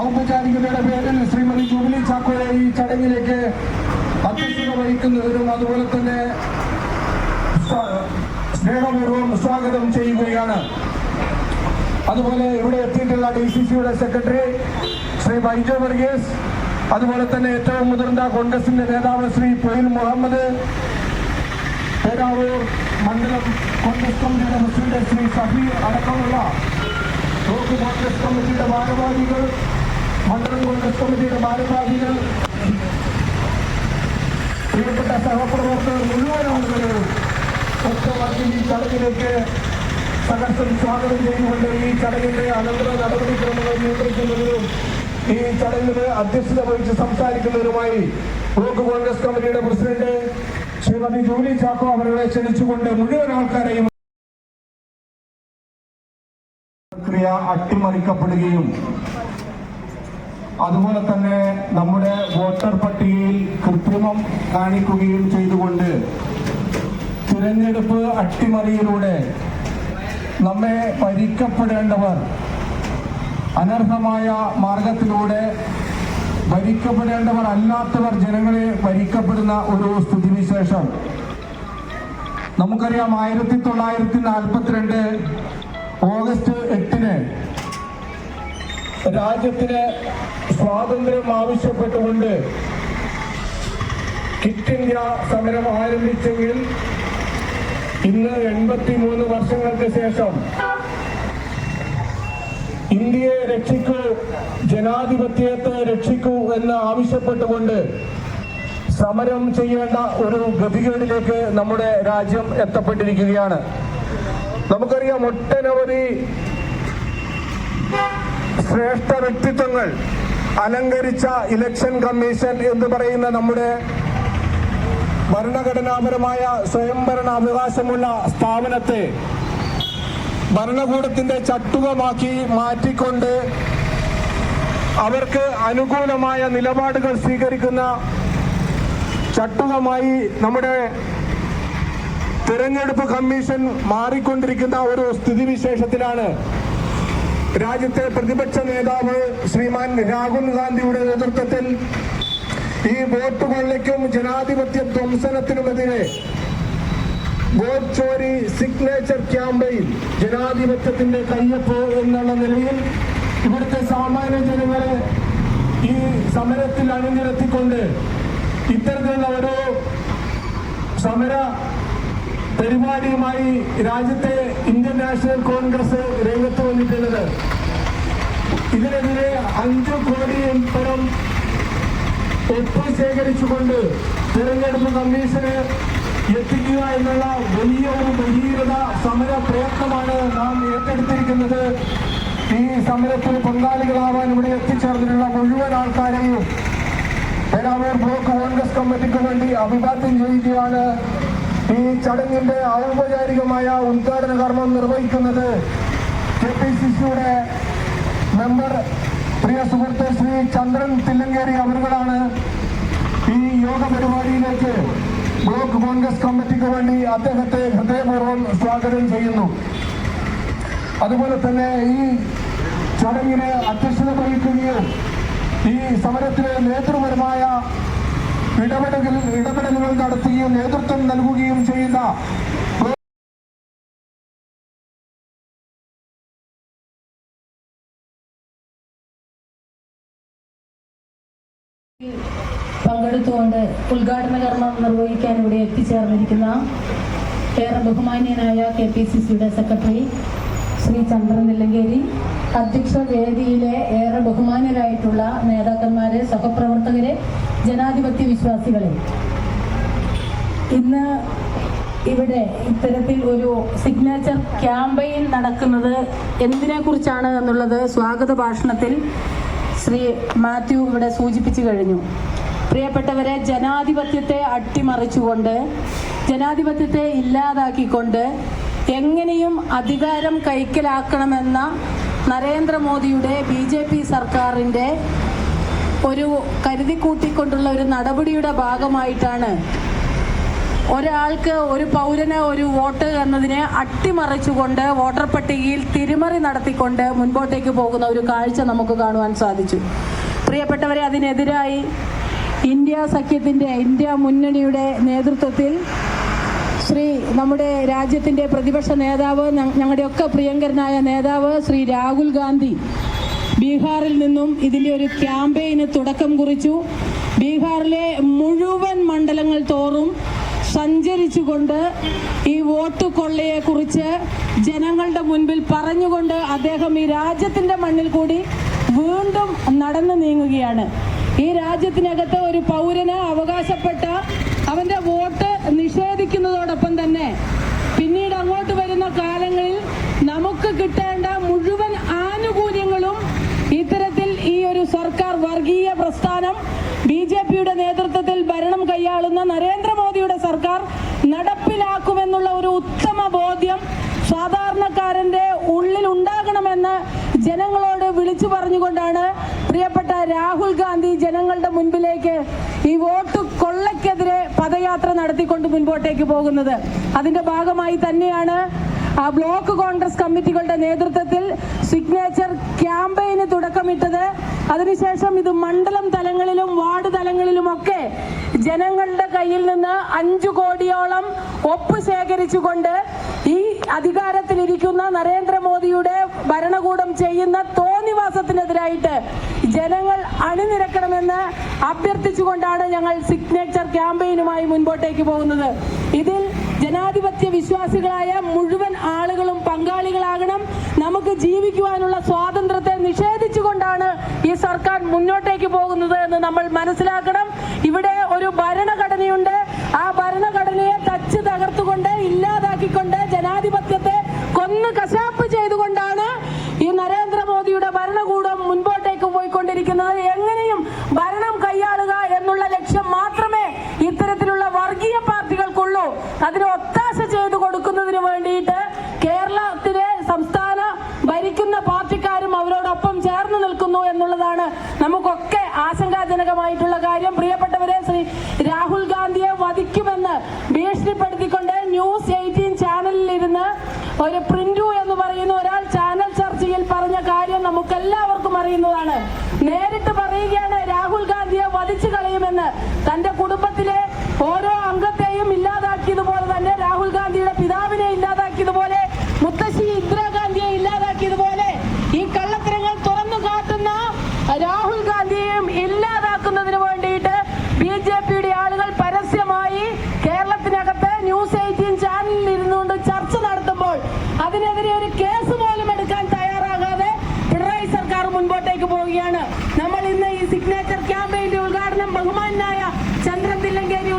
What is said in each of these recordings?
ഔപചാരികതയുടെ പേരിൽ ശ്രീമതി ജൂബിലി ചാക്കോയെ ഈ ചടങ്ങിലേക്ക് അധ്യക്ഷത വഹിക്കുന്നതിനും അതുപോലെ തന്നെ സ്നേഹപൂർവം സ്വാഗതം ചെയ്യുകയാണ്. അതുപോലെ ഇവിടെ എത്തിയിട്ടുള്ള ഡി സി സിയുടെ സെക്രട്ടറി ശ്രീ ബൈജോ വർഗീസ് അതുപോലെ തന്നെ ഏറ്റവും മുതിർന്ന കോൺഗ്രസിന്റെ നേതാവ് ശ്രീ പൊയിൽ മുഹമ്മദ് പേരാവൂർ മണ്ഡലം കോൺഗ്രസ് കമ്മിറ്റിയുടെ പ്രസിഡന്റ് ശ്രീ സഫീർ അടക്കമുള്ള ബ്ലോക്ക് കോൺഗ്രസ് കമ്മിറ്റിയുടെ ഭാരവാഹികൾ മണ്ഡലം കോൺഗ്രസ് കമ്മിറ്റിയുടെ ഭാരവാഹികൾ പ്രിയപ്പെട്ട സഹപ്രവർത്തകർ മുഴുവൻ ആളുകളും ഒറ്റവാക്കിൽ ഈ ചടങ്ങിലേക്ക് സഹർഷം സ്വാഗതം ചെയ്തുകൊണ്ട് ഈ ചടങ്ങിന്റെ അനന്തര നടപടിക്രമങ്ങൾ നിയന്ത്രിക്കുന്നതിനും ഈ ചടങ്ങിന് അധ്യക്ഷത വഹിച്ച് സംസാരിക്കുന്നതിനുമായി ബ്ലോക്ക് കോൺഗ്രസ് കമ്മിറ്റിയുടെ പ്രസിഡന്റ് ശ്രീമതി ജൂലി ചാക്കോ അവരെ ക്ഷണിച്ചുകൊണ്ട് മുഴുവൻ ആൾക്കാരെയും പ്രക്രിയ അട്ടിമറിക്കപ്പെടുകയും അതുപോലെ തന്നെ നമ്മുടെ വോട്ടർ പട്ടികയിൽ കൃത്രിമം കാണിക്കുകയും ചെയ്തുകൊണ്ട് തിരഞ്ഞെടുപ്പ് അട്ടിമറിയിലൂടെ നമ്മെ ഭരിക്കപ്പെടേണ്ടവർ അനർഹമായ മാർഗത്തിലൂടെ ഭരിക്കപ്പെടേണ്ടവർ അല്ലാത്തവർ ജനങ്ങളെ ഭരിക്കപ്പെടുന്ന ഒരു സ്ഥിതിവിശേഷം. നമുക്കറിയാം ആയിരത്തി തൊള്ളായിരത്തി നാൽപ്പത്തിരണ്ട് ഓഗസ്റ്റ് എട്ടിന് രാജ്യത്തിന് സ്വാതന്ത്ര്യം ആവശ്യപ്പെട്ടുകൊണ്ട് കിറ്റ് ഇന്ത്യ സമരം ആരംഭിച്ചെങ്കിൽ ഇന്ന് എൺപത്തി മൂന്ന് വർഷങ്ങൾക്ക് ശേഷം ഇന്ത്യയെ രക്ഷിക്കൂ ജനാധിപത്യത്തെ രക്ഷിക്കൂ എന്ന് ആവശ്യപ്പെട്ടുകൊണ്ട് സമരം ചെയ്യേണ്ട ഒരു ഗതികേടിലേക്ക് നമ്മുടെ രാജ്യം എത്തപ്പെട്ടിരിക്കുകയാണ്. നമുക്കറിയാം ഒട്ടനവധി ശ്രേഷ്ഠ വ്യക്തിത്വങ്ങൾ അലങ്കരിച്ച ഇലക്ഷൻ കമ്മീഷൻ എന്ന് പറയുന്ന നമ്മുടെ ഭരണഘടനാപരമായ സ്വയംഭരണ അവകാശമുള്ള സ്ഥാപനത്തെ ഭരണകൂടത്തിന്റെ ചട്ടുകമാക്കി മാറ്റിക്കൊണ്ട് അവർക്ക് അനുകൂലമായ നിലപാടുകൾ സ്വീകരിക്കുന്ന ചട്ടുകമായി നമ്മുടെ തിരഞ്ഞെടുപ്പ് കമ്മീഷൻ മാറിക്കൊണ്ടിരിക്കുന്ന ഒരു സ്ഥിതിവിശേഷത്തിലാണ് രാജ്യത്തെ പ്രതിപക്ഷ നേതാവ് ശ്രീമാൻ രാഹുൽ ഗാന്ധിയുടെ നേതൃത്വത്തിൽ ഈ വോട്ട് കൊള്ളയ്ക്കും ജനാധിപത്യ ധ്വംസനത്തിനുമെതിരെ വോട്ട് ചോരി സിഗ്നേച്ചർ ക്യാമ്പയിൻ ജനാധിപത്യത്തിന്റെ കയ്യപ്പ് എന്നുള്ള നിലയിൽ ഇവിടുത്തെ സാമാന്യ ജനങ്ങളെ ഈ സമരത്തിൽ അണിനിരത്തിക്കൊണ്ട് ഇത്തരത്തിലുള്ള ഒരു സമര പരിപാടിയുമായി രാജ്യത്തെ ഇന്ത്യൻ നാഷണൽ കോൺഗ്രസ് രംഗത്ത് വന്നിട്ടുള്ളത്. ഇതിനെതിരെ അഞ്ചു കോടിയും പരം ഒപ്പ് ശേഖരിച്ചുകൊണ്ട് തെരഞ്ഞെടുപ്പ് കമ്മീഷന് എത്തിക്കുക എന്നുള്ള വലിയ ഒരു ഭഗീരത സമര പ്രയത്നമാണ് നാം ഏറ്റെടുത്തിരിക്കുന്നത്. ഈ സമരത്തിൽ പങ്കാളികളാവാൻ ഇവിടെ എത്തിച്ചേർന്നിട്ടുള്ള മുഴുവൻ ആൾക്കാരെയും പേരാവൂർ ബ്ലോക്ക് കോൺഗ്രസ് കമ്മിറ്റിക്ക് വേണ്ടി അഭിവാദ്യം ചെയ്യുകയാണ്. ഈ ചടങ്ങിന്റെ ഔപചാരികമായ ഉദ്ഘാടന കർമ്മം നിർവഹിക്കുന്നത് കെ പി സി സിയുടെ മെമ്പർ പ്രിയ സുഹൃത്ത് ശ്രീ ചന്ദ്രൻ തില്ലങ്കേരി അവരുകളാണ് ഈ യോഗ പരിപാടിയിലേക്ക് ബ്ലോക്ക് കോൺഗ്രസ് കമ്മിറ്റിക്ക് വേണ്ടി അദ്ദേഹത്തെ ഹൃദയപൂർവം സ്വാഗതം ചെയ്യുന്നു. അതുപോലെ തന്നെ ഈ ചടങ്ങിന് അധ്യക്ഷത വഹിക്കുകയും ഈ സമരത്തിന് നേതൃപരമായ ഇടപെടൽ ഇടപെടലുകൾ നടത്തുകയും നേതൃത്വം നൽകുകയും ചെയ്യുന്ന പങ്കെടുത്തുകൊണ്ട് ഉദ്ഘാടന കർമ്മം നിർവഹിക്കാൻ ഇവിടെ എത്തിച്ചേർന്നിരിക്കുന്ന ഏറെ ബഹുമാന്യനായ കെ പി സി സിയുടെ സെക്രട്ടറി ശ്രീ ചന്ദ്രൻ നെല്ലങ്കേരി അധ്യക്ഷ വേദിയിലെ ഏറെ ബഹുമാനരായിട്ടുള്ള നേതാക്കന്മാരെ സഹപ്രവർത്തകരെ ജനാധിപത്യ വിശ്വാസികളെ. ഇന്ന് ഇവിടെ ഇത്തരത്തിൽ ഒരു സിഗ്നേച്ചർ ക്യാമ്പയിൻ നടക്കുന്നത് എന്തിനെ കുറിച്ചാണ് എന്നുള്ളത് സ്വാഗത ഭാഷണത്തിൽ ശ്രീ മാത്യു ഇവിടെ സൂചിപ്പിച്ചു കഴിഞ്ഞു. പ്രിയപ്പെട്ടവരെ ജനാധിപത്യത്തെ അട്ടിമറിച്ചുകൊണ്ട് ജനാധിപത്യത്തെ ഇല്ലാതാക്കിക്കൊണ്ട് എങ്ങനെയും അധികാരം കൈക്കലാക്കണമെന്ന നരേന്ദ്രമോദിയുടെ ബി ജെ പി സർക്കാരിന്റെ ഒരു കരുതിക്കൂട്ടിക്കൊണ്ടുള്ള ഒരു നടപടിയുടെ ഭാഗമായിട്ടാണ് ഒരാൾക്ക് ഒരു പൗരന് ഒരു വോട്ട് എന്നതിനെ അട്ടിമറിച്ചുകൊണ്ട് വോട്ടർ പട്ടികയിൽ തിരിമറി നടത്തിക്കൊണ്ട് മുൻപോട്ടേക്ക് പോകുന്ന ഒരു കാഴ്ച നമുക്ക് കാണുവാൻ സാധിച്ചു. പ്രിയപ്പെട്ടവരെ അതിനെതിരായി ഇന്ത്യ സഖ്യത്തിന്റെ ഇന്ത്യ മുന്നണിയുടെ നേതൃത്വത്തിൽ ശ്രീ നമ്മുടെ രാജ്യത്തിന്റെ പ്രതിപക്ഷ നേതാവ് ഞങ്ങളുടെ ഞങ്ങളുടെയൊക്കെ പ്രിയങ്കരനായ നേതാവ് ശ്രീ രാഹുൽ ഗാന്ധി ബീഹാറിൽ നിന്നും ഇതിന്റെ ഒരു ക്യാമ്പയിന് തുടക്കം കുറിച്ചു. ബീഹാറിലെ മുഴുവൻ മണ്ഡലങ്ങൾ തോറും സഞ്ചരിച്ചുകൊണ്ട് ഈ വോട്ട് കൊള്ളയെക്കുറിച്ച് ജനങ്ങളുടെ മുൻപിൽ പറഞ്ഞുകൊണ്ട് അദ്ദേഹം ഈ രാജ്യത്തിന്റെ മണ്ണിൽ കൂടി വീണ്ടും നടന്നു നീങ്ങുകയാണ്. ഈ രാജ്യത്തിനകത്ത് ഒരു പൗരന് അവകാശപ്പെട്ട അവന്റെ വോട്ട് നിഷേധിക്കുന്നതോടൊപ്പം തന്നെ പിന്നീട് അങ്ങോട്ട് വരുന്ന കാലങ്ങളിൽ നമുക്ക് കിട്ടേണ്ട മുഴുവൻ ആനുകൂല്യങ്ങളും ഇത്തരത്തിൽ ഈ ഒരു സർക്കാർ വർഗീയ പ്രസ്ഥാനം ബി ജെ പിയുടെ നേതൃത്വത്തിൽ ഭരണം കൈയാളുന്ന നരേന്ദ്രമോദിയുടെ സർക്കാർ നടപ്പിലാക്കുമെന്നുള്ള ഒരു ഉത്തമ ബോധ്യം സാധാരണക്കാരന്റെ ഉള്ളിൽ ഉണ്ടാകണമെന്ന് ജനങ്ങളോട് വിളിച്ചു പറഞ്ഞുകൊണ്ടാണ് പ്രിയപ്പെട്ട രാഹുൽ ഗാന്ധി ജനങ്ങളുടെ മുൻപിലേക്ക് ഈ വോട്ട് കൊള്ളയ്ക്കെതിരെ പദയാത്ര നടത്തിക്കൊണ്ട് മുൻപോട്ടേക്ക് പോകുന്നത്. അതിന്റെ ഭാഗമായി തന്നെയാണ് ബ്ലോക്ക് കോൺഗ്രസ് കമ്മിറ്റികളുടെ നേതൃത്വത്തിൽ സിഗ്നേച്ചർ ക്യാമ്പയിന് തുടക്കമിട്ടത്. അതിനുശേഷം ഇത് മണ്ഡലം തലങ്ങളിലും വാർഡ് തലങ്ങളിലുമൊക്കെ ജനങ്ങളുടെ കയ്യിൽ നിന്ന് അഞ്ചു കോടിയോളം ഒപ്പ് ശേഖരിച്ചുകൊണ്ട് ഈ അധികാരത്തിലിരിക്കുന്ന നരേന്ദ്രമോദിയുടെ ഭരണകൂടം ചെയ്യുന്ന തോന്നിവാസത്തിനെതിരായിട്ട് ജനങ്ങൾ അണിനിരക്കണമെന്ന് അഭ്യർത്ഥിച്ചുകൊണ്ടാണ് ഞങ്ങൾ സിഗ്നേച്ചർ ക്യാമ്പയിനുമായി മുൻപോട്ടേക്ക് പോകുന്നത്. ഇതിൽ ജനാധിപത്യ വിശ്വാസികളായ മുഴുവൻ ആളുകളും പങ്കാളികളാകണം. നമുക്ക് ജീവിക്കുവാനുള്ള സ്വാതന്ത്ര്യത്തെ നിഷേധിച്ചുകൊണ്ടാണ് ഈ സർക്കാർ മുന്നോട്ടേക്ക് പോകുന്നത് എന്ന് നമ്മൾ മനസ്സിലാക്കണം. ഇവിടെ ഒരു ഭരണഘടനയുണ്ട്. ആ ഭരണഘടനയെ തച്ച് തകർത്തുകൊണ്ട് ഇല്ലാതാക്കിക്കൊണ്ട് ജനാധിപത്യത്തെ കൊന്ന് കശാപ്പ് ചെയ്തുകൊണ്ടാണ് ഈ നരേന്ദ്രമോദിയുടെ ഭരണകൂടം മുൻപോട്ടേക്ക് പോയിക്കൊണ്ടിരിക്കുന്നത്. എങ്ങനെയും ഭരണം കൈയാളുക എന്നുള്ള ലക്ഷ്യം മാത്രമേ ഇത്തരത്തിലുള്ള വർഗീയ പാർട്ടികൾക്കുള്ളൂ. അതിന് ഒത്താശ ചെയ്തു കൊടുക്കുന്നതിന് വേണ്ടിയിട്ട് നിൽക്കുന്നു എന്നുള്ളതാണ് നമുക്കൊക്കെ ആശങ്കാജനകമായിട്ടുള്ള കാര്യം. പ്രിയപ്പെട്ടവരെ ശ്രീ രാഹുൽ ഗാന്ധിയെ വധിക്കുമെന്ന് ഭീഷണിപ്പെടുത്തിക്കൊണ്ട് ന്യൂസ് എയ്റ്റീൻ ചാനലിൽ ഇരുന്ന് ഒരു പ്രിന്റു എന്ന് പറയുന്ന ഒരാൾ ചാനൽ ചർച്ചയിൽ പറഞ്ഞ കാര്യം നമുക്കെല്ലാവർക്കും അറിയുന്നതാണ്. നേരിട്ട് പറയുകയാണ് രാഹുൽ ഗാന്ധിയെ വധിച്ചു കളയുമെന്ന്. തന്റെ കുടുംബത്തിലെ ഓരോ അംഗത്തെയും ഇല്ലാതാക്കിയതുപോലെ തന്നെ രാഹുൽ ഗാന്ധിയുടെ പിതാവിനെ ഇല്ലാതാക്കിയതുപോലെ മുത്തശ്ശി ഇന്ദിരാഗാന്ധിയെ ഇല്ലാതാക്കിയതുപോലെ ഈ കള്ളത്തരങ്ങൾ തുറന്നു കാട്ടുന്ന രാഹുൽ ഗാന്ധിയെയും ഇല്ലാതാക്കുന്നതിന് വേണ്ടിയിട്ട് ബി ജെ പിയുടെ ആളുകൾ പരസ്യമായി കേരളത്തിനകത്ത് ന്യൂസ് എയ്റ്റീൻ ചാനലിൽ ഇരുന്നുകൊണ്ട് ചർച്ച നടത്തുമ്പോൾ അതിനെതിരെ ഒരു കേസ് പോലും എടുക്കാൻ തയ്യാറാകാതെ പിണറായി സർക്കാർ മുൻപോട്ടേക്ക് പോവുകയാണ്. നമ്മൾ ഇന്ന് ഈ സിഗ്നേച്ചർ ക്യാമ്പയിന്റെ ഉദ്ഘാടനം ബഹുമാനായ ചന്ദ്രൻ തില്ലങ്കേരി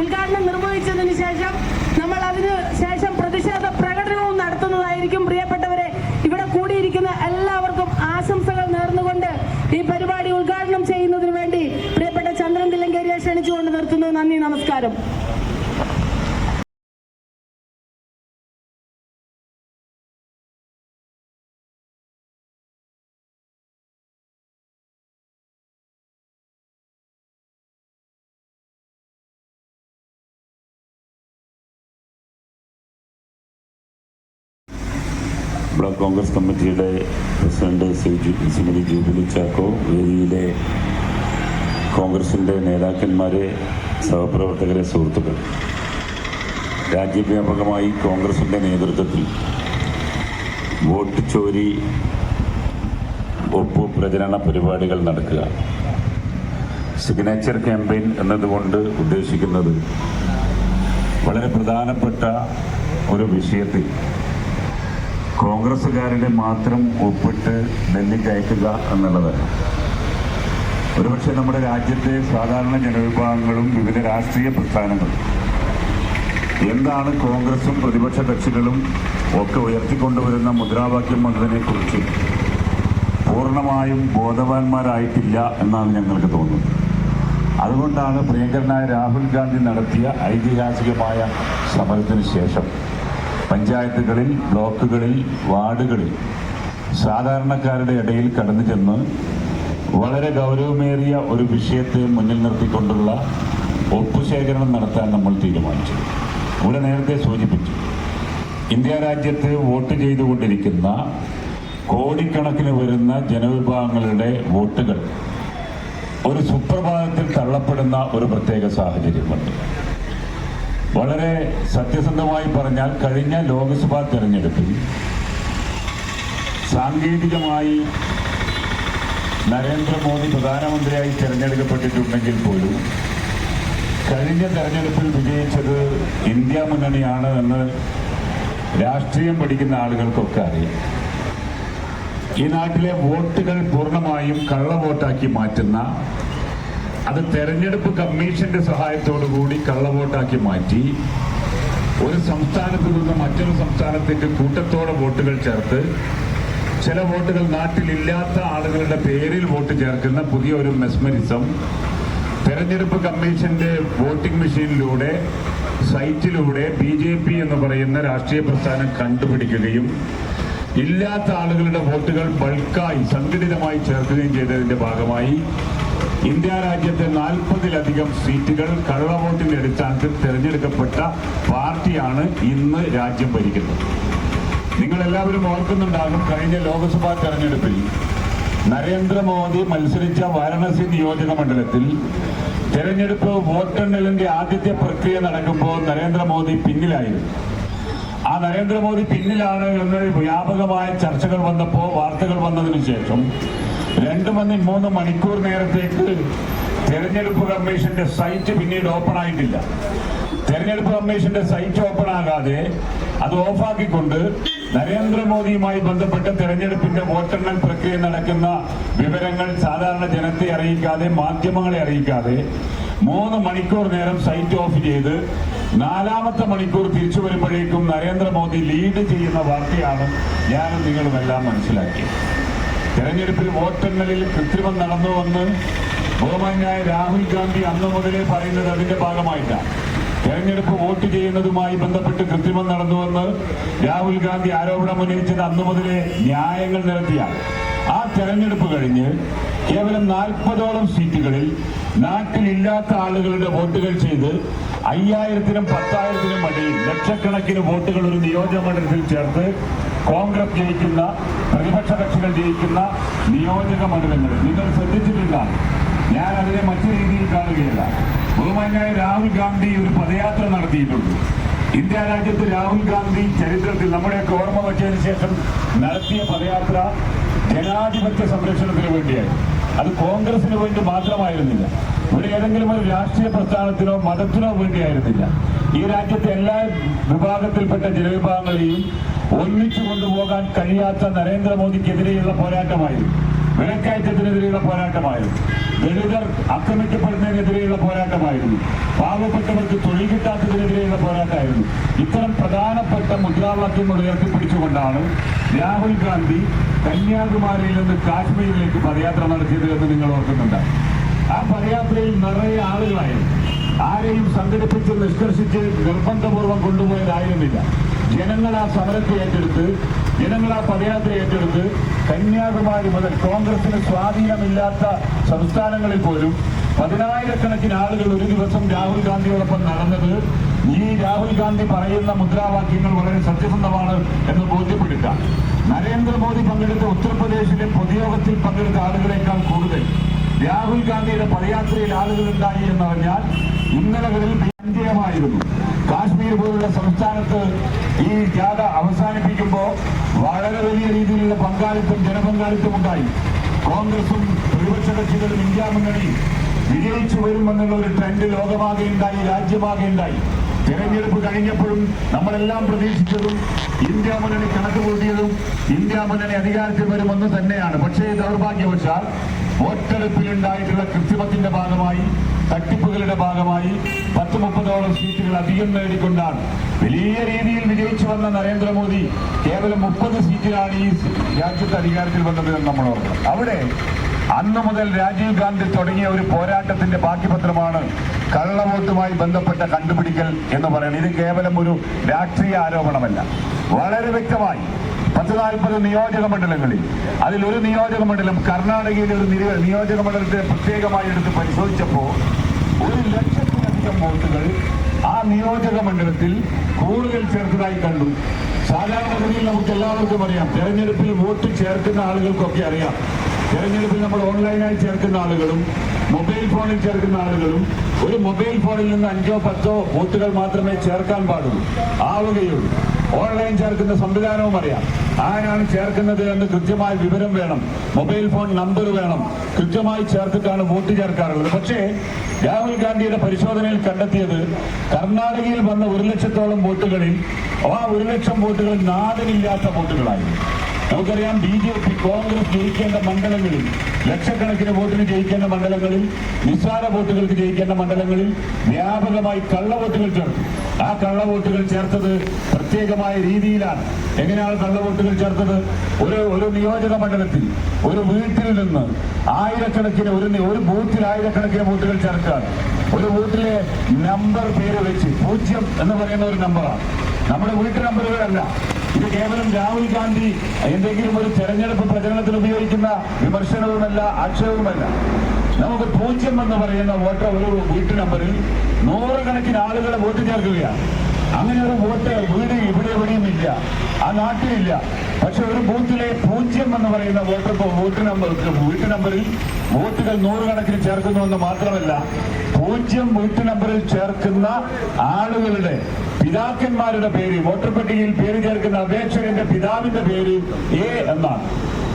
ഉദ്ഘാടനം നിർവഹിച്ചതിന് ശേഷം നമ്മൾ അതിന് ശേഷം പ്രതിഷേധ പ്രകടനവും നടത്തുന്നതായിരിക്കും. പ്രിയപ്പെട്ടവരെ ഇവിടെ കൂടിയിരിക്കുന്ന എല്ലാവർക്കും ആശംസകൾ നേർന്നുകൊണ്ട് ഈ പരിപാടി ഉദ്ഘാടനം ചെയ്യുന്നതിന് വേണ്ടി പ്രിയപ്പെട്ട ചന്ദ്രൻ തില്ലങ്കേരിയെ ക്ഷണിച്ചുകൊണ്ട് നിർത്തുന്നു നന്ദി നമസ്കാരം. കോൺഗ്രസ് കമ്മിറ്റിയുടെ പ്രസിഡന്റ് ശ്രീമതി ജൂബിലി ചാക്കോ വേദിയിലെ കോൺഗ്രസിന്റെ നേതാക്കന്മാരെ സഹപ്രവർത്തകരെ സുഹൃത്തുക്കൾ. രാജ്യവ്യാപകമായി കോൺഗ്രസിന്റെ നേതൃത്വത്തിൽ വോട്ട് ചോരി ഒപ്പ് പ്രചരണ പരിപാടികൾ നടക്കുക. സിഗ്നേച്ചർ ക്യാമ്പയിൻ എന്നതുകൊണ്ട് ഉദ്ദേശിക്കുന്നത് വളരെ പ്രധാനപ്പെട്ട ഒരു വിഷയത്തിൽ കോൺഗ്രസ്സുകാരുടെ മാത്രം ഒപ്പിട്ട് ഡൽഹിക്ക് അയക്കുക എന്നുള്ളതല്ല ഒരുപക്ഷെ നമ്മുടെ രാജ്യത്തെ സാധാരണ ജനവിഭാഗങ്ങളും വിവിധ രാഷ്ട്രീയ പ്രസ്ഥാനങ്ങളും. എന്താണ് കോൺഗ്രസും പ്രതിപക്ഷ കക്ഷികളും ഒക്കെ ഉയർത്തിക്കൊണ്ടുവരുന്ന മുദ്രാവാക്യം എന്നതിനെക്കുറിച്ച് പൂർണമായും ബോധവാന്മാരായിട്ടില്ല എന്നാണ് ഞങ്ങൾക്ക് തോന്നുന്നത്. അതുകൊണ്ടാണ് പ്രിയങ്കരനായ രാഹുൽ ഗാന്ധി നടത്തിയ ഐതിഹാസികമായ സമരത്തിന് ശേഷം പഞ്ചായത്തുകളിൽ ബ്ലോക്കുകളിൽ വാർഡുകളിൽ സാധാരണക്കാരുടെ ഇടയിൽ കടന്നു ചെന്ന് വളരെ ഗൗരവമേറിയ ഒരു വിഷയത്തെ മുന്നിൽ നിർത്തിക്കൊണ്ടുള്ള ഒപ്പുശേഖരണം നടത്താൻ നമ്മൾ തീരുമാനിച്ചു. ഇവിടെ നേരത്തെ സൂചിപ്പിച്ചു. ഇന്ത്യ രാജ്യത്ത് വോട്ട് ചെയ്തുകൊണ്ടിരിക്കുന്ന കോടിക്കണക്കിന് വരുന്ന ജനവിഭാഗങ്ങളുടെ വോട്ടുകൾ ഒരു സുപ്രഭാതത്തിൽ തള്ളപ്പെടുന്ന ഒരു പ്രത്യേക സാഹചര്യമുണ്ട്. വളരെ സത്യസന്ധമായി പറഞ്ഞാൽ കഴിഞ്ഞ ലോക്സഭാ തെരഞ്ഞെടുപ്പിൽ സാങ്കേതികമായി നരേന്ദ്രമോദി പ്രധാനമന്ത്രിയായി തിരഞ്ഞെടുക്കപ്പെട്ടിട്ടുണ്ടെങ്കിൽ പോലും കഴിഞ്ഞ തെരഞ്ഞെടുപ്പിൽ വിജയിച്ചത് ഇന്ത്യ മുന്നണിയാണ് എന്ന് രാഷ്ട്രീയം പഠിക്കുന്ന ആളുകൾക്കൊക്കെ അറിയാം. ഈ നാട്ടിലെ വോട്ടുകൾ പൂർണമായും കള്ളവോട്ടാക്കി മാറ്റുന്ന അത് തെരഞ്ഞെടുപ്പ് കമ്മീഷന്റെ സഹായത്തോടു കൂടി കള്ളവോട്ടാക്കി മാറ്റി. ഒരു സംസ്ഥാനത്ത് നിന്ന് മറ്റൊരു സംസ്ഥാനത്തേക്ക് കൂട്ടത്തോടെ വോട്ടുകൾ ചേർത്ത് ചില വോട്ടുകൾ നാട്ടിലില്ലാത്ത ആളുകളുടെ പേരിൽ വോട്ട് ചേർക്കുന്ന പുതിയ ഒരു മെസ്മരിസം. തെരഞ്ഞെടുപ്പ് കമ്മീഷന്റെ വോട്ടിംഗ് മെഷീനിലൂടെ സൈറ്റിലൂടെ ബി ജെ പി എന്ന് പറയുന്ന രാഷ്ട്രീയ പ്രസ്ഥാനം കണ്ടുപിടിക്കുകയും ഇല്ലാത്ത ആളുകളുടെ വോട്ടുകൾ ബൾക്കായി സംഘടിതമായി ചേർക്കുകയും ചെയ്തതിന്റെ ഭാഗമായി ഇന്ത്യ രാജ്യത്തെ നാൽപ്പതിലധികം സീറ്റുകൾ കള്ളവോട്ടിന്റെ അടിസ്ഥാനത്തിൽ തിരഞ്ഞെടുക്കപ്പെട്ട പാർട്ടിയാണ് ഇന്ന് രാജ്യം ഭരിക്കുന്നത്. നിങ്ങൾ എല്ലാവരും ഓർക്കുന്നുണ്ടാകും കഴിഞ്ഞ ലോക്സഭാ തെരഞ്ഞെടുപ്പിൽ നരേന്ദ്രമോദി മത്സരിച്ച വാരണാസി നിയോജക മണ്ഡലത്തിൽ തെരഞ്ഞെടുപ്പ് വോട്ടെണ്ണലിന്റെ ആദ്യത്തെ പ്രക്രിയ നടക്കുമ്പോൾ നരേന്ദ്രമോദി പിന്നിലായിരുന്നു. ആ നരേന്ദ്രമോദി പിന്നിലാണ് എന്ന് വ്യാപകമായ ചർച്ചകൾ വന്നപ്പോൾ വാർത്തകൾ വന്നതിനു ശേഷം രണ്ട് മണി മൂന്ന് മണിക്കൂർ നേരത്തേക്ക് തെരഞ്ഞെടുപ്പ് കമ്മീഷന്റെ സൈറ്റ് പിന്നീട് ഓപ്പൺ ആയിട്ടില്ല. തെരഞ്ഞെടുപ്പ് കമ്മീഷന്റെ സൈറ്റ് ഓപ്പൺ ആകാതെ അത് ഓഫാക്കിക്കൊണ്ട് നരേന്ദ്രമോദിയുമായി ബന്ധപ്പെട്ട തെരഞ്ഞെടുപ്പിന്റെ വോട്ടെണ്ണൽ പ്രക്രിയ നടക്കുന്ന വിവരങ്ങൾ സാധാരണ ജനത്തെ അറിയിക്കാതെ മാധ്യമങ്ങളെ അറിയിക്കാതെ മൂന്ന് മണിക്കൂർ നേരം സൈറ്റ് ഓഫ് ചെയ്ത് നാലാമത്തെ മണിക്കൂർ തിരിച്ചു വരുമ്പോഴേക്കും നരേന്ദ്രമോദി ലീഡ് ചെയ്യുന്ന വാർത്തയാണ് ഞാനും നിങ്ങളുമെല്ലാം മനസ്സിലാക്കിയത്. തെരഞ്ഞെടുപ്പിൽ വോട്ടെണ്ണലിൽ കൃത്രിമം നടന്നുവെന്ന് ബഹുമാനായ രാഹുൽ ഗാന്ധി അന്ന് മുതലേ പറയുന്നത് അതിന്റെ ഭാഗമായിട്ടാണ് തെരഞ്ഞെടുപ്പ് വോട്ട് ചെയ്യുന്നതുമായി ബന്ധപ്പെട്ട് കൃത്രിമം നടന്നുവെന്ന് രാഹുൽ ഗാന്ധി ആരോപണം ഉന്നയിച്ചത് അന്നു മുതലേ ന്യായങ്ങൾ നിരത്തിയാണ്. ആ തെരഞ്ഞെടുപ്പ് കഴിഞ്ഞ് കേവലം നാൽപ്പതോളം സീറ്റുകളിൽ നാട്ടിലില്ലാത്ത ആളുകളുടെ വോട്ടുകൾ ചെയ്ത് അയ്യായിരത്തിനും പത്തായിരത്തിനും മടി ലക്ഷക്കണക്കിന് വോട്ടുകൾ ഒരു നിയോജക മണ്ഡലത്തിൽ ചേർത്ത് കോൺഗ്രസ് ജയിക്കുന്ന പ്രതിപക്ഷ കക്ഷികൾ ജയിക്കുന്ന നിയോജക മണ്ഡലങ്ങൾ. നിങ്ങൾ ശ്രദ്ധിച്ചിട്ടുണ്ടാകും ഞാൻ അതിനെ മറ്റു രീതിയിൽ കാണുകയില്ല. ബഹുമാനായ രാഹുൽ ഗാന്ധി ഒരു പദയാത്ര നടത്തിയിട്ടുണ്ട്. ഇന്ത്യ രാജ്യത്ത് രാഹുൽ ഗാന്ധി ചരിത്രത്തിൽ നമ്മുടെയൊക്കെ ഓർമ്മ വച്ചതിന് ശേഷം നടത്തിയ പദയാത്ര ജനാധിപത്യ സംരക്ഷണത്തിന് വേണ്ടിയായി അത് കോൺഗ്രസിന് വേണ്ടി മാത്രമായിരുന്നില്ല. ഇവിടെ ഏതെങ്കിലും ഒരു രാഷ്ട്രീയ പ്രസ്ഥാനത്തിനോ മതത്തിനോ വേണ്ടിയായിരുന്നില്ല. ഈ രാജ്യത്തെ എല്ലാ വിഭാഗത്തിൽപ്പെട്ട ജനവിഭാഗങ്ങളെയും ഒന്നിച്ചു കൊണ്ടുപോകാൻ കഴിയാത്ത നരേന്ദ്രമോദിക്കെതിരെയുള്ള പോരാട്ടമായിരുന്നു. വിലക്കയറ്റത്തിനെതിരെയുള്ള പോരാട്ടമായിരുന്നു. ദളിതർ ആക്രമിക്കപ്പെടുന്നതിനെതിരെയുള്ള പോരാട്ടമായിരുന്നു. പാവപ്പെട്ടവർക്ക് തൊഴിൽ കിട്ടാത്തതിനെതിരെയുള്ള പോരാട്ടമായിരുന്നു. ഇത്തരം പ്രധാനപ്പെട്ട മുദ്രാവാക്യങ്ങൾ ഉയർത്തിപ്പിടിച്ചുകൊണ്ടാണ് രാഹുൽ ഗാന്ധി കന്യാകുമാരിയിൽ നിന്ന് കാശ്മീരിലേക്ക് പദയാത്ര നടത്തിയത് എന്ന് നിങ്ങൾ ഓർക്കുന്നുണ്ട്. ആ പദയാത്രയിൽ നിറയെ ആളുകളായിരുന്നു. ആരെയും സംഘടിപ്പിച്ച് നിഷ്കർഷിച്ച് നിർബന്ധപൂർവം കൊണ്ടുപോയതായിരുന്നില്ല ജനങ്ങൾ ആ സമരത്തെ ഏറ്റെടുത്ത് ജനങ്ങൾ ആ പദയാത്ര ഏറ്റെടുത്ത് കന്യാകുമാരി മുതൽ കോൺഗ്രസിന് സ്വാധീനമില്ലാത്ത സംസ്ഥാനങ്ങളിൽ പോലും പതിനായിരക്കണക്കിന് ആളുകൾ ഒരു ദിവസം രാഹുൽ ഗാന്ധിയോടൊപ്പം നടന്നത് ഈ രാഹുൽ ഗാന്ധി പറയുന്ന മുദ്രാവാക്യങ്ങൾ വളരെ സത്യസന്ധമാണ് എന്ന് ബോധ്യപ്പെടുത്താം. നരേന്ദ്രമോദി പങ്കെടുത്ത ഉത്തർപ്രദേശിലെ പൊതുയോഗത്തിൽ പങ്കെടുത്ത ആളുകളെക്കാൾ കൂടുതൽ രാഹുൽ ഗാന്ധിയുടെ പദയാത്രയിൽ ആളുകൾ ഉണ്ടായി പറഞ്ഞാൽ ഇന്നലകളിൽ വിജയമായിരുന്നു കാശ്മീർ പോലുള്ള സംസ്ഥാനത്ത് ഈ ജാഥ അവസാനിപ്പിക്കുമ്പോൾ വളരെ വലിയ രീതിയിലുള്ള പങ്കാളിത്തം ജനപങ്കാളിത്തം ഉണ്ടായി. കോൺഗ്രസും പ്രതിപക്ഷ കക്ഷികളും ഇന്ത്യ മുന്നണി വിജയിച്ചു വരുമെന്നുള്ള ഒരു ട്രെൻഡ് ലോകമാകെ ഉണ്ടായി രാജ്യമാകെ ഉണ്ടായി. തിരഞ്ഞെടുപ്പ് കഴിഞ്ഞപ്പോഴും നമ്മളെല്ലാം പ്രതീക്ഷിച്ചതും ഇന്ത്യ മുന്നണി കണക്ക് കൂട്ടിയതും ഇന്ത്യ മുന്നണി അധികാരത്തിൽ വരുമെന്ന് തന്നെയാണ്. പക്ഷേ ദൗർഭാഗ്യവശാൽ വോട്ടെടുപ്പിലുണ്ടായിട്ടുള്ള കൃത്രിമത്തിന്റെ ഭാഗമായി തട്ടിപ്പുകളുടെ ഭാഗമായി പത്ത് മുപ്പതോളം സീറ്റുകൾ അധികം നേടിക്കൊണ്ടാണ്. വലിയ രീതിയിൽ വിജയിച്ചു വന്ന നരേന്ദ്രമോദി കേവലം മുപ്പത് സീറ്റിലാണ് ഈ രാജ്യത്ത് അധികാരത്തിൽ വന്നത് എന്ന് നമ്മൾ ഓർക്കണം. അവിടെ അന്ന് മുതൽ രാജീവ് ഗാന്ധി തുടങ്ങിയ ഒരു പോരാട്ടത്തിന്റെ ബാക്കിപത്രമാണ് കള്ളവോട്ടുമായി ബന്ധപ്പെട്ട കണ്ടുപിടിക്കൽ എന്ന് പറയുന്നത്. ഇത് കേവലം ഒരു രാഷ്ട്രീയ ആരോപണമല്ല. വളരെ വ്യക്തമായി പത്ത് നാൽപ്പത് നിയോജക മണ്ഡലങ്ങളിൽ. അതിൽ ഒരു നിയോജക മണ്ഡലം കർണാടകയിലെ ഒരു നിയോജക മണ്ഡലത്തെ പ്രത്യേകമായി എടുത്ത് പരിശോധിച്ചപ്പോൾ ഒരു ലക്ഷത്തിലധികം ലക്ഷം വോട്ടുകൾ ആ നിയോജക മണ്ഡലത്തിൽ കൂടുതൽ ചേർത്തതായി കണ്ടു. സാധാരണഗതിയിൽ നമുക്ക് എല്ലാവർക്കും അറിയാം തെരഞ്ഞെടുപ്പിൽ വോട്ട് ചേർക്കുന്ന ആളുകൾക്കൊക്കെ അറിയാം. തെരഞ്ഞെടുപ്പിൽ നമ്മൾ ഓൺലൈനായി ചേർക്കുന്ന ആളുകളും മൊബൈൽ ഫോണിൽ ചേർക്കുന്ന ആളുകളും ഒരു മൊബൈൽ ഫോണിൽ നിന്ന് അഞ്ചോ പത്തോ വോട്ടുകൾ മാത്രമേ ചേർക്കാൻ പാടുള്ളൂ. ആവുകയുള്ളൂ. ഓൺലൈൻ ചേർക്കുന്ന സംവിധാനവും അറിയാം. ആരാണ് ചേർക്കുന്നത് എന്ന് കൃത്യമായ വിവരം വേണം. മൊബൈൽ ഫോൺ നമ്പർ വേണം. കൃത്യമായി ചേർത്തിട്ടാണ് വോട്ട് ചേർക്കാറുള്ളത്. പക്ഷേ രാഹുൽ ഗാന്ധിയുടെ പരിശോധനയിൽ കണ്ടെത്തിയത് കർണാടകയിൽ വന്ന ഒരു ലക്ഷത്തോളം വോട്ടുകളിൽ ആ ഒരു ലക്ഷം വോട്ടുകൾ നാടിനില്ലാത്ത വോട്ടുകളായിരുന്നു നമുക്കറിയാം ബി ജെ പി കോൺഗ്രസ് ജയിക്കേണ്ട മണ്ഡലങ്ങളിൽ ലക്ഷക്കണക്കിന് വോട്ടിന് ജയിക്കേണ്ട മണ്ഡലങ്ങളിൽ നിസ്സാര വോട്ടുകൾക്ക് ജയിക്കേണ്ട മണ്ഡലങ്ങളിൽ വ്യാപകമായി കള്ളവോട്ടുകൾ ചേർത്തു ആ കള്ളവോട്ടുകൾ ചേർത്തത് പ്രത്യേകമായ രീതിയിലാണ്. എങ്ങനെയാണ് കള്ളവോട്ടുകൾ ചേർത്തത്? ഒരു ഒരു നിയോജക മണ്ഡലത്തിൽ ഒരു വീട്ടിൽ നിന്ന് ആയിരക്കണക്കിന് ഒരു ഒരു ബൂത്തിൽ ആയിരക്കണക്കിന് വോട്ടുകൾ ചേർക്കുകയാണ് ഒരു വീട്ടിലെ നമ്പർ പേര് വെച്ച് പൂജ്യം എന്ന് പറയുന്ന ഒരു നമ്പറാണ്. നമ്മുടെ വീട്ടു നമ്പറുകളല്ല. ഇത് കേവലം രാഹുൽ ഗാന്ധി എന്തെങ്കിലും ഒരു തെരഞ്ഞെടുപ്പ് പ്രചരണത്തിൽ ഉപയോഗിക്കുന്ന വിമർശനവുമല്ല ആക്ഷേപവുമല്ല. നമുക്ക് പൂജ്യം എന്ന് പറയുന്ന വോട്ട് ഒരു വീട്ടു നമ്പറിൽ നൂറുകണക്കിന് ആളുകളെ വോട്ട് ചേർക്കുകയാണ്. അങ്ങനെ ഒരു വോട്ട് വീട് ഇവിടെ എവിടെയും ഇല്ല ആ നാട്ടിലില്ല പക്ഷെ ഒരു ബൂത്തിലെ പൂജ്യം എന്ന് പറയുന്ന വോട്ടർ വോട്ട് നമ്പർ വീട്ടു നമ്പറിൽ വോട്ടുകൾ നൂറുകണക്കിന് ചേർക്കുന്നു എന്ന് മാത്രമല്ല പൂജ്യം വീട്ടു നമ്പറിൽ ചേർക്കുന്ന ആളുകളുടെ പിതാക്കന്മാരുടെ പേര് വോട്ടർ പട്ടികയിൽ പേര് ചേർക്കുന്ന അപേക്ഷകന്റെ പിതാവിന്റെ പേര് എ എന്നാണ്.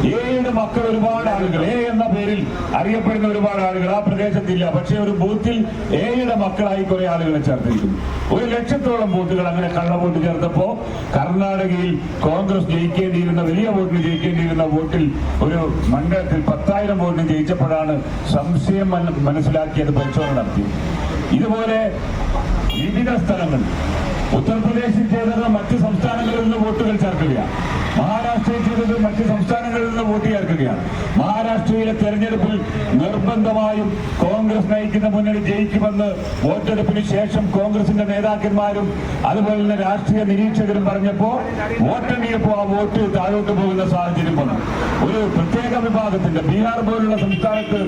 എയുടെ മക്കൾ ഒരുപാട് ആളുകൾ. എ എന്ന പേരിൽ അറിയപ്പെടുന്ന ഒരുപാട് ആളുകൾ. ആ പ്രദേശത്തില്ല. പക്ഷേ ഒരു ബൂത്തിൽ എയുടെ മക്കളായി കുറെ ആളുകളെ ചേർത്തിരിക്കുന്നു. ഒരു ലക്ഷത്തോളം ബൂത്തുകൾ അങ്ങനെ കള്ളവോട്ട് ചേർത്തപ്പോ കർണാടകയിൽ കോൺഗ്രസ് ജയിക്കേണ്ടിയിരുന്ന വലിയ വോട്ടിന് ജയിക്കേണ്ടിയിരുന്ന വോട്ടിൽ ഒരു മണ്ഡലത്തിൽ പത്തായിരം വോട്ടിന് ജയിച്ചപ്പോഴാണ് സംശയം മന- മനസ്സിലാക്കിയത് പരിശോധന നടത്തി ഇതുപോലെ വിവിധ സ്ഥലങ്ങളിൽ ഉത്തർപ്രദേശിൽ ചെയ്തത് മറ്റ് സംസ്ഥാനങ്ങളിൽ നിന്ന് വോട്ടുകൾ ചേർക്കുകയാണ്. മഹാരാഷ്ട്രയിൽ ചെയ്തത് മറ്റ് സംസ്ഥാനങ്ങളിൽ നിന്ന് വോട്ട് ചേർക്കുകയാണ്. മഹാരാഷ്ട്രയിലെ തെരഞ്ഞെടുപ്പിൽ നിർബന്ധമായും കോൺഗ്രസ് നയിക്കുന്ന മുന്നണി ജയിക്കുമെന്ന് വോട്ടെടുപ്പിന് ശേഷം കോൺഗ്രസിന്റെ നേതാക്കന്മാരും അതുപോലെ തന്നെ രാഷ്ട്രീയ നിരീക്ഷകരും പറഞ്ഞപ്പോ വോട്ടെണ്ണിയപ്പോ ആ വോട്ട് താഴോട്ട് പോകുന്ന സാഹചര്യം വന്നു. ഒരു പ്രത്യേക വിഭാഗത്തിന്റെ ബീഹാർ പോലുള്ള സംസ്ഥാനത്ത്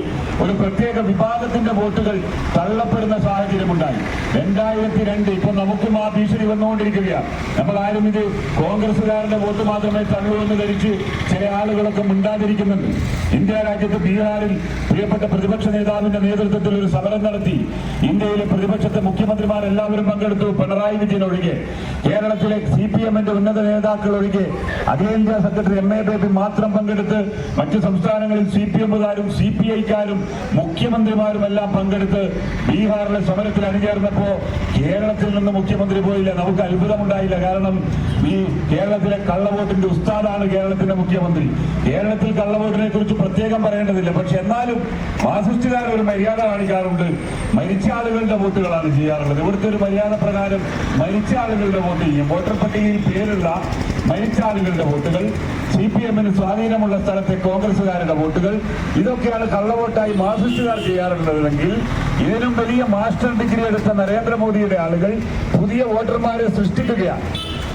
ഒരു പ്രത്യേക വിഭാഗത്തിന്റെ വോട്ടുകൾ തള്ളപ്പെടുന്ന സാഹചര്യമുണ്ടായി. രണ്ടായിരത്തി രണ്ട് ഇപ്പൊ നമുക്കും ആ ഭീഷണി വന്നുകൊണ്ടിരിക്കുകയാണ്. നമ്മൾ ആരും ഇത് കോൺഗ്രസുകാരുടെ വോട്ട് മാത്രമേ തള്ളൂ എന്ന് ധരിച്ച് ചില ആളുകളൊക്കെ മിണ്ടാതിരിക്കുന്നുണ്ട്. ഇന്ത്യ രാജ്യത്ത് ബീഹാറിൽ പ്രിയപ്പെട്ട പ്രതിപക്ഷ നേതാവിന്റെ നേതൃത്വത്തിൽ ഒരു സമരം നടത്തി. ഇന്ത്യയിലെ പ്രതിപക്ഷത്തെ മുഖ്യമന്ത്രിമാർ എല്ലാവരും പങ്കെടുത്തു. പിണറായി വിജയൻ ഒഴികെ. കേരളത്തിലെ സി പി എമ്മിന്റെ ഉന്നത നേതാക്കൾ ഒഴികെ. അഖിലേന്ത്യാ സെക്രട്ടറി എം എ ബേബി മാത്രം പങ്കെടുത്ത് മറ്റ് സംസ്ഥാനങ്ങളിൽ സി പി എമ്മുകാരും സി പി ഐക്കാരും മുഖ്യമന്ത്രിമാരും എല്ലാം പങ്കെടുത്ത് ബീഹാറിലെ സമരത്തിൽ അണിചേർന്നപ്പോ കേരളത്തിൽ നിന്ന് മുഖ്യമന്ത്രി പോയില്ല നമുക്ക് അത്ഭുതമുണ്ടായില്ല കാരണം ഈ കേരളത്തിലെ കള്ളവോട്ടിന്റെ ഉസ്താദാണ് കേരളത്തിന്റെ മുഖ്യമന്ത്രി. കേരളത്തിൽ കള്ളവോട്ടിനെ കുറിച്ച് പ്രത്യേകം പറയേണ്ടതില്ല. പക്ഷെ എന്നാലും മാർസിസ്റ്റുകാർ ഒരു മര്യാദ കാണിക്കാറുണ്ട്. മരിച്ച ആളുകളുടെ വോട്ടുകളാണ് ചെയ്യാറുള്ളത്. ഇവിടുത്തെ ഒരു മര്യാദ പ്രകാരം മരിച്ച ആളുകളുടെ വോട്ട് ചെയ്യും. വോട്ടർ പട്ടികയിൽ പേരുള്ള മരിച്ച ആളുകളുടെ വോട്ടുകൾ സി പി എമ്മിന് സ്വാധീനമുള്ള സ്ഥലത്തെ കോൺഗ്രസുകാരുടെ വോട്ടുകൾ. ഇതൊക്കെയാണ് കള്ളവോട്ടായി മാർസിസ്റ്റുകാർ ചെയ്യാറുള്ളതെങ്കിൽ ഇതിനും വലിയ മാസ്റ്റർ ഡിഗ്രി എടുത്ത നരേന്ദ്രമോദിയുടെ ആളുകൾ പുതിയ വോട്ടർമാരെ സൃഷ്ടിക്കുകയാണ്.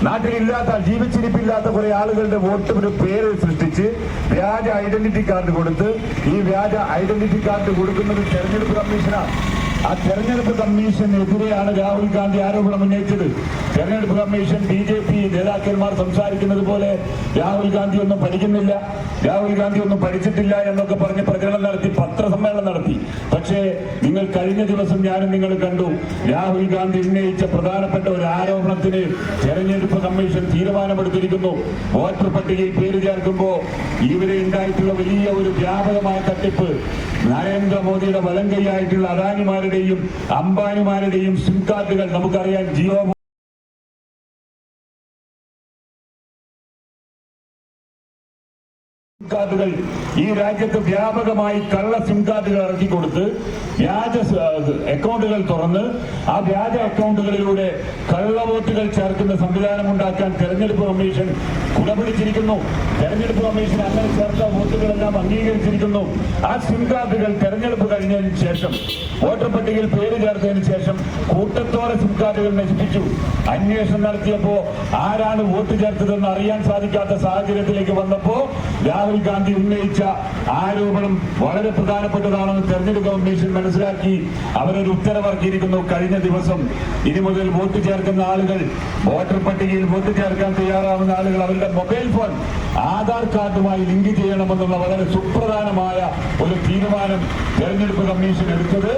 നാട്ടിലില്ലാത്ത ജീവിച്ചിരിപ്പില്ലാത്ത കുറെ ആളുകളുടെ വോട്ട് ഒരു പേര് സൃഷ്ടിച്ച് വ്യാജ ഐഡന്റിറ്റി കാർഡ് കൊടുത്ത് ഈ വ്യാജ ഐഡന്റിറ്റി കാർഡ് കൊടുക്കുന്നത് തെരഞ്ഞെടുപ്പ് കമ്മീഷനാണ്. ആ തെരഞ്ഞെടുപ്പ് കമ്മീഷനെതിരെയാണ് രാഹുൽ ഗാന്ധി ആരോപണം ഉന്നയിച്ചത്. തെരഞ്ഞെടുപ്പ് കമ്മീഷൻ ബി ജെ പി നേതാക്കന്മാർ സംസാരിക്കുന്നത് പോലെ രാഹുൽ ഗാന്ധി ഒന്നും പഠിക്കുന്നില്ല. രാഹുൽ ഗാന്ധി ഒന്നും പഠിച്ചിട്ടില്ല എന്നൊക്കെ പറഞ്ഞ് പ്രചരണം നടത്തി പത്രസമ്മേളനം നടത്തി. പക്ഷേ നിങ്ങൾ കഴിഞ്ഞ ദിവസം ഞാനും നിങ്ങൾ കണ്ടു രാഹുൽ ഗാന്ധി ഉന്നയിച്ച പ്രധാനപ്പെട്ട ഒരു ആരോപണത്തിന് തെരഞ്ഞെടുപ്പ് കമ്മീഷൻ തീരുമാനമെടുത്തിരിക്കുന്നു. വോട്ടർ പട്ടികയിൽ പേര് ചേർക്കുമ്പോൾ ഇവരെ ഉണ്ടായിട്ടുള്ള വലിയ ഒരു വ്യാപകമായ തട്ടിപ്പ് നരേന്ദ്രമോദിയുടെ വലം കൈയായിട്ടുള്ള അദാനിമാരുടെയും അംബാനിമാരുടെയും സിം കാർഡുകൾ നമുക്കറിയാം ജിയോ കാർഡുകൾ ഈ രാജ്യത്ത് വ്യാപകമായി കള്ള സിം കാർഡുകൾ ഇറക്കി കൊടുത്ത് വ്യാജ അക്കൗണ്ടുകൾ തുറന്ന് ആ വ്യാജ അക്കൗണ്ടുകളിലൂടെ കള്ള വോട്ടുകൾ ചേർക്കുന്ന സംവിധാനം ഉണ്ടാക്കാൻ തെരഞ്ഞെടുപ്പ് കമ്മീഷൻ കുടപിടിച്ചിരിക്കുന്നു. തെരഞ്ഞെടുപ്പ് കമ്മീഷൻ അങ്ങനെ ചേർത്ത വോട്ടുകളെല്ലാം അംഗീകരിച്ചിരിക്കുന്നു. ആ സിം കാർഡുകൾ തെരഞ്ഞെടുപ്പ് കഴിഞ്ഞതിന് ശേഷം വോട്ടർ പട്ടികയിൽ പേര് ചേർത്തതിന് ശേഷം കൂട്ടത്തോടെ സിം കാർഡുകൾ നശിപ്പിച്ചു. അന്വേഷണം നടത്തിയപ്പോ ആരാണ് വോട്ട് ചേർത്തതെന്ന് അറിയാൻ സാധിക്കാത്ത സാഹചര്യത്തിലേക്ക് വന്നപ്പോ രാഹുൽ രാഹുൽ ഗാന്ധി ഉന്നയിച്ച ആരോപണം വളരെ പ്രധാനപ്പെട്ടതാണെന്ന് തെരഞ്ഞെടുപ്പ് കമ്മീഷൻ മനസ്സിലാക്കി. അവരൊരു ഉത്തരവിറക്കിയിരിക്കുന്നു കഴിഞ്ഞ ദിവസം ഇനി മുതൽ വോട്ട് ചേർക്കുന്ന ആളുകൾ വോട്ടർ പട്ടികയിൽ വോട്ട് ചേർക്കാൻ തയ്യാറാവുന്ന ആളുകൾ അവരുടെ മൊബൈൽ ഫോൺ ആധാർ കാർഡുമായി ലിങ്ക് ചെയ്യണമെന്നുള്ള വളരെ സുപ്രധാനമായ ഒരു തീരുമാനം തെരഞ്ഞെടുപ്പ് കമ്മീഷൻ എടുത്തത്.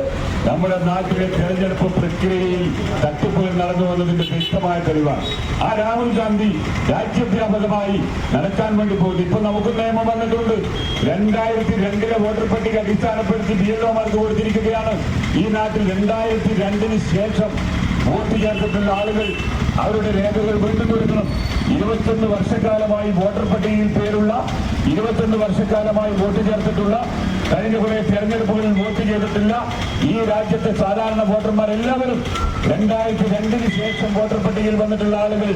നമ്മുടെ നാട്ടിലെ തെരഞ്ഞെടുപ്പ് പ്രക്രിയയിൽ തട്ടിപ്പുകൾ നടന്നു വന്നതിന്റെ വ്യക്തമായ തെളിവാണ്. ആ രാഹുൽ ഗാന്ധി രാജ്യവ്യാപകമായി നടക്കാൻ വേണ്ടി പോകുന്നു ഇപ്പൊ നമുക്ക് നിയമം വന്നിട്ടുണ്ട്. രണ്ടായിരത്തി രണ്ടിലെ വോട്ടർ പട്ടിക അടിസ്ഥാനപ്പെടുത്തി ബി എൽ ഒമാർക്ക് കൊടുത്തിരിക്കുകയാണ്. ഈ നാട്ടിൽ രണ്ടായിരത്തി രണ്ടിന് ശേഷം വോട്ട് ചേർത്തിട്ടുള്ള ആളുകൾ അവരുടെ രേഖകൾ വീണ്ടും കൊടുക്കണം ഇരുപത്തൊന്ന് വർഷക്കാലമായി വോട്ടർ പട്ടികയിൽ പേരുള്ള ഇരുപത്തൊന്ന് വർഷക്കാലമായി വോട്ട് ചേർത്തിട്ടുള്ള കഴിഞ്ഞ കുറെ തെരഞ്ഞെടുപ്പുകളിൽ വോട്ട് ചെയ്തിട്ടില്ല. ഈ രാജ്യത്തെ സാധാരണ വോട്ടർമാരെല്ലാവരും രണ്ടായിരത്തി രണ്ടിന് ശേഷം വോട്ടർ പട്ടികയിൽ വന്നിട്ടുള്ള ആളുകൾ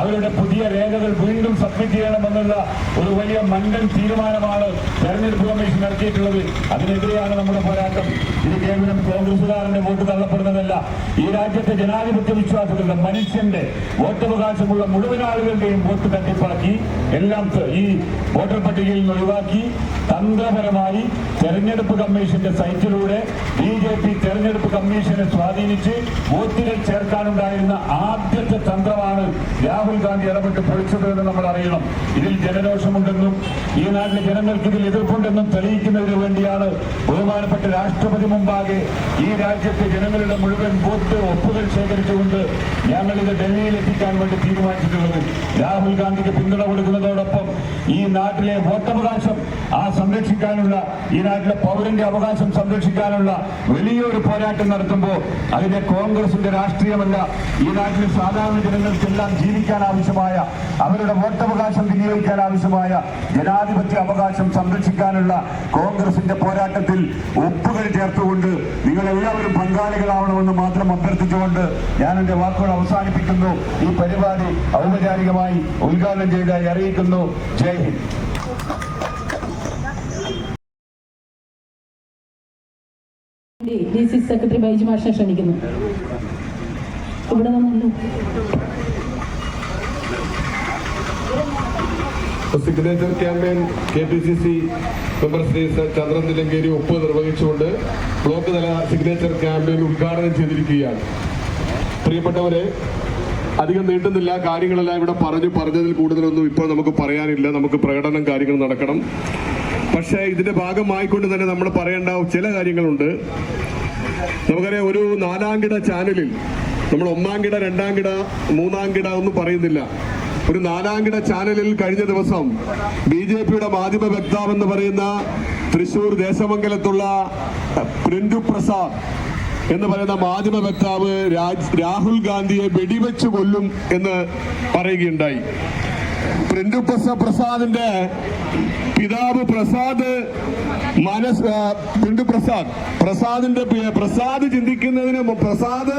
അവരുടെ പുതിയ രേഖകൾ വീണ്ടും സബ്മിറ്റ് ചെയ്യണമെന്നുള്ള ഒരു വലിയ മണ്ടൻ തീരുമാനമാണ് തെരഞ്ഞെടുപ്പ് കമ്മീഷൻ നടത്തിയിട്ടുള്ളത്. അതിനെതിരെയാണ് നമ്മുടെ പോരാട്ടം. ഇത് കേവലം കോൺഗ്രസുകാരന്റെ വോട്ട് തള്ളപ്പെടുന്നതല്ല. ഈ രാജ്യത്തെ ജനാധിപത്യ വിശ്വാസത്തിന്റെ മനുഷ്യന്റെ വോട്ടവകാശമുള്ള മുഴുവൻ ആളുകളുടെയും വോട്ട് തട്ടിപ്പാക്കി എല്ലാം ഈ വോട്ടർ പട്ടികയിൽ നിന്ന് ഒഴിവാക്കി തന്ത്രപരമായി തെരഞ്ഞെടുപ്പ് കമ്മീഷന്റെ സൈറ്റിലൂടെ ബി ജെ പി തെരഞ്ഞെടുപ്പ് കമ്മീഷനെ സ്വാധീനിച്ച് വോട്ടുകൾ ചേർക്കാനുണ്ടായിരുന്ന ആദ്യത്തെ തന്ത്രമാണ് രാഹുൽ ഗാന്ധി ഇടപെട്ട് പൊളിച്ചത് എന്ന് നമ്മൾ അറിയണം. ഇതിൽ ജനരോഷമുണ്ടെന്നും ഈ നാട്ടിലെ ജനങ്ങൾക്ക് ഇതിൽ എതിർപ്പുണ്ടെന്നും തെളിയിക്കുന്നതിന് വേണ്ടിയാണ് ബഹുമാനപ്പെട്ട രാഷ്ട്രപതി മുമ്പാകെ ഈ രാജ്യത്തെ ജനങ്ങളുടെ മുഴുവൻ വോട്ട് ഒപ്പുകൾ ശേഖരിച്ചുകൊണ്ട് ഞങ്ങൾ ഇത് ഡൽഹിയിൽ എത്തിക്കാൻ വേണ്ടി തീരുമാനിച്ചിട്ടുള്ളത്. രാഹുൽ ഗാന്ധിക്ക് പിന്തുണ കൊടുക്കുന്നതോടൊപ്പം ഈ നാട്ടിലെ വോട്ടവകാശം ആ സംരക്ഷിക്കാനുള്ള ഈ നാട്ടിലെ പൗരന്റെ അവകാശം സംരക്ഷിക്കാനുള്ള വലിയൊരു പോരാട്ടം നടത്തുമ്പോൾ അതിന്റെ കോൺഗ്രസിന്റെ രാഷ്ട്രീയമല്ല ഈ നാട്ടിലെ സാധാരണ ജനങ്ങൾക്കെല്ലാം ജീവിക്കാൻ ആവശ്യമായ അവരുടെ വോട്ടവകാശം വിനിയോഗിക്കാൻ ആവശ്യമായ ജനാധിപത്യ അവകാശം സംരക്ഷിക്കാനുള്ള കോൺഗ്രസിന്റെ പോരാട്ടത്തിൽ ഒപ്പുകൾ ചേർത്തുകൊണ്ട് നിങ്ങൾ എല്ലാവരും പങ്കാളികളാവണമെന്ന് മാത്രം അഭ്യർത്ഥിച്ചുകൊണ്ട് ഞാൻ എന്റെ വാക്കുകൾ അവസാനിപ്പിക്കുന്നു. ഈ പരിപാടി ഔപചാരികമായി ഉദ്ഘാടനം ചെയ്തതായി അറിയിക്കുന്നു. ജയ് Hind. Signature campaign K P C C member Shri Chandran Nilankeri ഒപ്പ് നിർവഹിച്ചുകൊണ്ട് ബ്ലോക്ക് തല സിഗ്നേച്ചർ ക്യാമ്പയിൻ ഉദ്ഘാടനം ചെയ്തിരിക്കുകയാണ്. പ്രിയപ്പെട്ടവരെ അധികം നീട്ടുന്നില്ല കാര്യങ്ങളെല്ലാം ഇവിടെ പറഞ്ഞു പറഞ്ഞതിൽ കൂടുതലൊന്നും ഇപ്പോൾ നമുക്ക് പറയാനില്ല. നമുക്ക് പ്രകടനം കാര്യങ്ങൾ നടക്കണം. പക്ഷേ ഇതിന്റെ ഭാഗമായിക്കൊണ്ട് തന്നെ നമ്മൾ പറയേണ്ട ചില കാര്യങ്ങളുണ്ട്. നമുക്കറിയാം ഒരു നാലാം കിട ചാനലിൽ നമ്മൾ ഒന്നാം കിട രണ്ടാം കിട മൂന്നാം കിട ഒന്നും പറയുന്നില്ല. ഒരു നാലാംകിട ചാനലിൽ കഴിഞ്ഞ ദിവസം ബി ജെ പിയുടെ മാധ്യമ വക്താവ് എന്ന് പറയുന്ന തൃശൂർ ദേശമംഗലത്തുള്ള പ്രിന്റു പ്രസാദ് എന്ന് പറയുന്ന മാധ്യമ വക്താവ് രാഹുൽ ഗാന്ധിയെ വെടിവെച്ച് കൊല്ലും എന്ന് പറയുകയുണ്ടായി. പ്രിന്റു പ്രസാദിന്റെ പിതാവ് പ്രസാദ് മനസ് പിണ്ടു പ്രസാദ്. പ്രസാദിന്റെ പ്രസാദ് ചിന്തിക്കുന്നതിന് പ്രസാദ്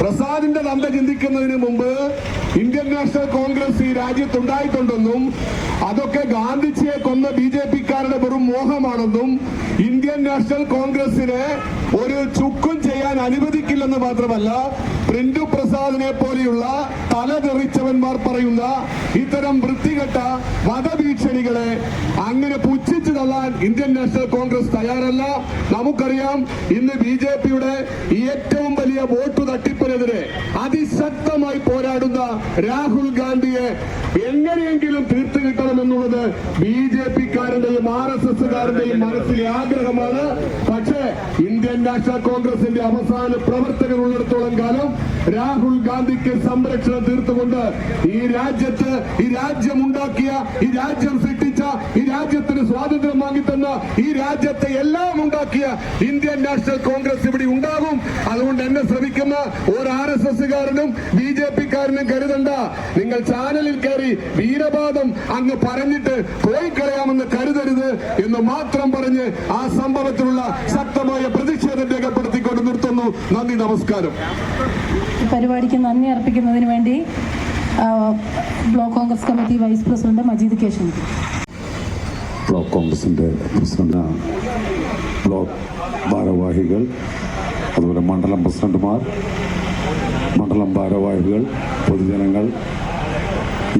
പ്രസാദിന്റെ തന്ത ചിന്തിക്കുന്നതിന് മുമ്പ് ഇന്ത്യൻ നാഷണൽ കോൺഗ്രസ് ഈ രാജ്യത്തുണ്ടായിട്ടുണ്ടെന്നും അതൊക്കെ ഗാന്ധിജിയെ കൊന്ന ബി ജെ പിക്കാരുടെ വെറും മോഹമാണെന്നും ഇന്ത്യൻ നാഷണൽ കോൺഗ്രസിനെ ഒരു ചുക്കും ചെയ്യാൻ അനുവദിക്കില്ലെന്ന് മാത്രമല്ല പ്രിന്റു പ്രസാദിനെ പോലെയുള്ള തലതെറിച്ചവന്മാർ പറയുന്ന ഇത്തരം വൃത്തികെട്ട വധഭീഷണികളെ അങ്ങനെ പുച്ഛിച്ചു തള്ളാൻ ഇന്ത്യൻ നാഷണൽ കോൺഗ്രസ് തയ്യാറല്ല. നമുക്കറിയാം ഇന്ന് ബി ജെ പിയുടെ ഏറ്റവും വലിയ വോട്ട് തട്ടിപ്പിനെതിരെ അതിശക്തമായി പോരാടുന്ന രാഹുൽ ഗാന്ധിയെ എങ്ങനെയെങ്കിലും തീർത്തു കിട്ടണമെന്നുള്ളത് ബി ജെ പിക്കാരന്റെയും ആർ എസ് എസുകാരന്റെയും മനസ്സിലെ ആഗ്രഹമാണ്. പക്ഷേ ഇന്ത്യൻ നാഷണൽ കോൺഗ്രസിന്റെ അവസാന പ്രവർത്തകർ ഉള്ളിടത്തോളം കാലം രാഹുൽ ഗാന്ധിക്ക് സംരക്ഷണം തീർത്തുകൊണ്ട് ഈ രാജ്യത്ത് ഈ രാജ്യം ഉണ്ടാക്കിയ ഈ രാജ്യം സൃഷ്ടിച്ച ഈ രാജ്യത്തിന് സ്വാതന്ത്ര്യം വാങ്ങിത്തന്ന ഈ രാജ്യത്തെ എല്ലാം ഉണ്ടാക്കിയ ഇന്ത്യൻ നാഷണൽ കോൺഗ്രസ് ഇവിടെ ഉണ്ടാകും. അതുകൊണ്ട് എന്നെ ശ്രമിക്കുന്ന ഒരു ആർ എസ് എസ്സുകാരനും ബി ജെ പിക്കാരനും കരുതണ്ട. നിങ്ങൾ ചാനലിൽ കയറി വീരവാദം അങ്ങ് പറഞ്ഞിട്ട് പോയി കളയാമെന്ന് കരുതരുത് എന്ന് മാത്രം പറഞ്ഞ് ആ സംഭവത്തിലുള്ള ശക്തമായ പ്രതിഷേധം രേഖപ്പെടുത്തിക്കൊണ്ട് നിർത്തുന്നു. നന്ദി നമസ്കാരം. പരിപാടിക്ക് നന്ദി അർപ്പിക്കുന്നതിന് വേണ്ടി block Congress committee vice president Majeed K. ക്ഷണിക്കുന്നു ബ്ലോക്ക് കോൺഗ്രസിന്റെ പ്രസിഡന്റ് ബ്ലോക്ക് ഭാരവാഹികൾ അതുപോലെ മണ്ഡലം പ്രസിഡന്റുമാർ മണ്ഡലം ഭാരവാഹികൾ പൊതുജനങ്ങൾ.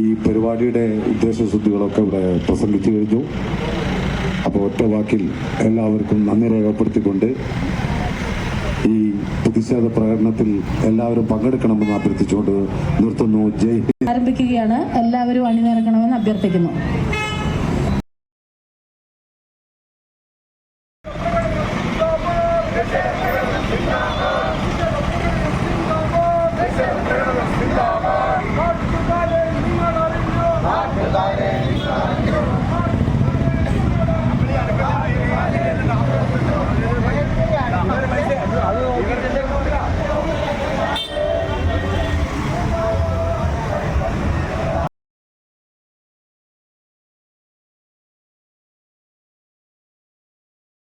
ഈ പരിപാടിയുടെ ഉദ്ദേശശുദ്ധികളൊക്കെ ഇവിടെ പ്രസംഗിച്ചു കഴിഞ്ഞു. അപ്പോൾ ഒറ്റ വാക്കിൽ എല്ലാവർക്കും നന്ദി രേഖപ്പെടുത്തിക്കൊണ്ട് ഈ പ്രതിഷേധ പ്രകടനത്തിൽ എല്ലാവരും പങ്കെടുക്കണമെന്ന് അഭ്യർത്ഥിച്ചുകൊണ്ട് നിർത്തുന്നു. ജയ് ആരംഭിക്കുകയാണ്. എല്ലാവരും അണിനിരക്കണമെന്ന് അഭ്യർത്ഥിക്കുന്നു.